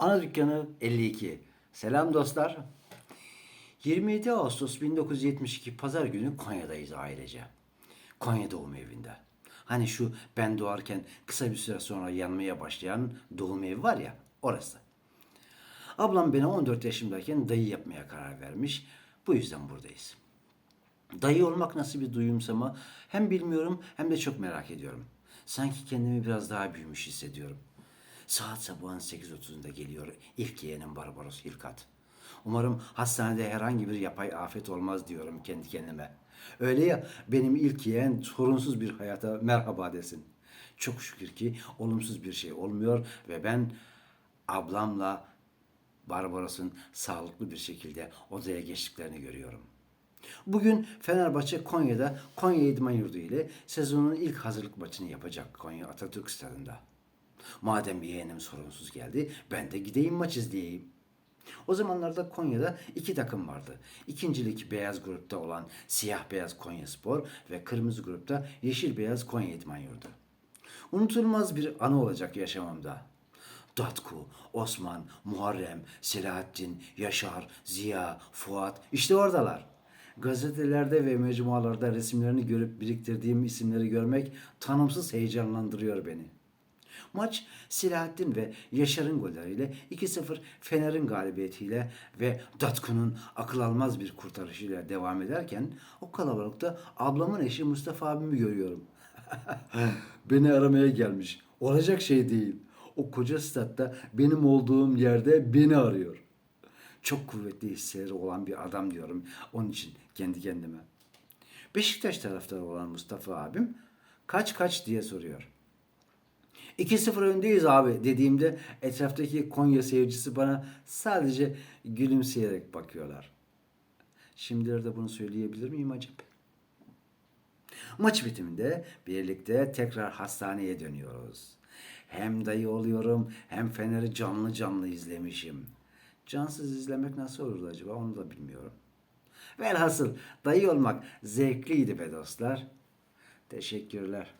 Ana Dükkanı 52. Selam dostlar. 27 Ağustos 1972 Pazar günü Konya'dayız ailece. Konya doğum evinde. Hani şu ben doğarken kısa bir süre sonra yanmaya başlayan doğum evi var ya orası. Ablam beni 14 yaşımdayken dayı yapmaya karar vermiş. Bu yüzden buradayız. Dayı olmak nasıl bir duyumsama hem bilmiyorum hem de çok merak ediyorum. Sanki kendimi biraz daha büyümüş hissediyorum. Saat sabahın 8.30'unda geliyor ilk yeğenim Barbaros Hilkat. Umarım hastanede herhangi bir yapay afet olmaz diyorum kendi kendime. Öyle ya benim ilk yeğen sorunsuz bir hayata merhaba desin. Çok şükür ki olumsuz bir şey olmuyor ve ben ablamla Barbaros'un sağlıklı bir şekilde odaya geçtiklerini görüyorum. Bugün Fenerbahçe Konya'da Konya İdman Yurdu ile sezonun ilk hazırlık maçını yapacak Konya Atatürk Stadı'nda. Madem yeğenim sorunsuz geldi ben de gideyim maç izleyeyim. O zamanlarda Konya'da iki takım vardı. İkincilik beyaz grupta olan siyah beyaz Konya Spor ve kırmızı grupta yeşil beyaz Konya İdman Yurdu. Unutulmaz bir anı olacak yaşamamda. Datku, Osman, Muharrem, Selahattin, Yaşar, Ziya, Fuat işte oradalar. Gazetelerde ve mecmualarda resimlerini görüp biriktirdiğim isimleri görmek tanımsız heyecanlandırıyor beni. Maç Selahattin ve Yaşar'ın golleriyle 2-0 Fener'in galibiyetiyle ve Datku'nun akıl almaz bir kurtarışıyla devam ederken o kalabalıkta ablamın eşi Mustafa abimi görüyorum. Beni aramaya gelmiş. Olacak şey değil. O koca statta benim olduğum yerde beni arıyor. Çok kuvvetli hisleri olan bir adam diyorum. Onun için kendi kendime. Beşiktaş taraftarı olan Mustafa abim kaç kaç diye soruyor. 2-0 öndeyiz abi dediğimde etraftaki Konya seyircisi bana sadece gülümseyerek bakıyorlar. Şimdilerde bunu söyleyebilir miyim acaba? Maç bitiminde birlikte tekrar hastaneye dönüyoruz. Hem dayı oluyorum hem Fener'i canlı canlı izlemişim. Cansız izlemek nasıl olurdu acaba onu da bilmiyorum. Velhasıl dayı olmak zevkliydi be dostlar. Teşekkürler.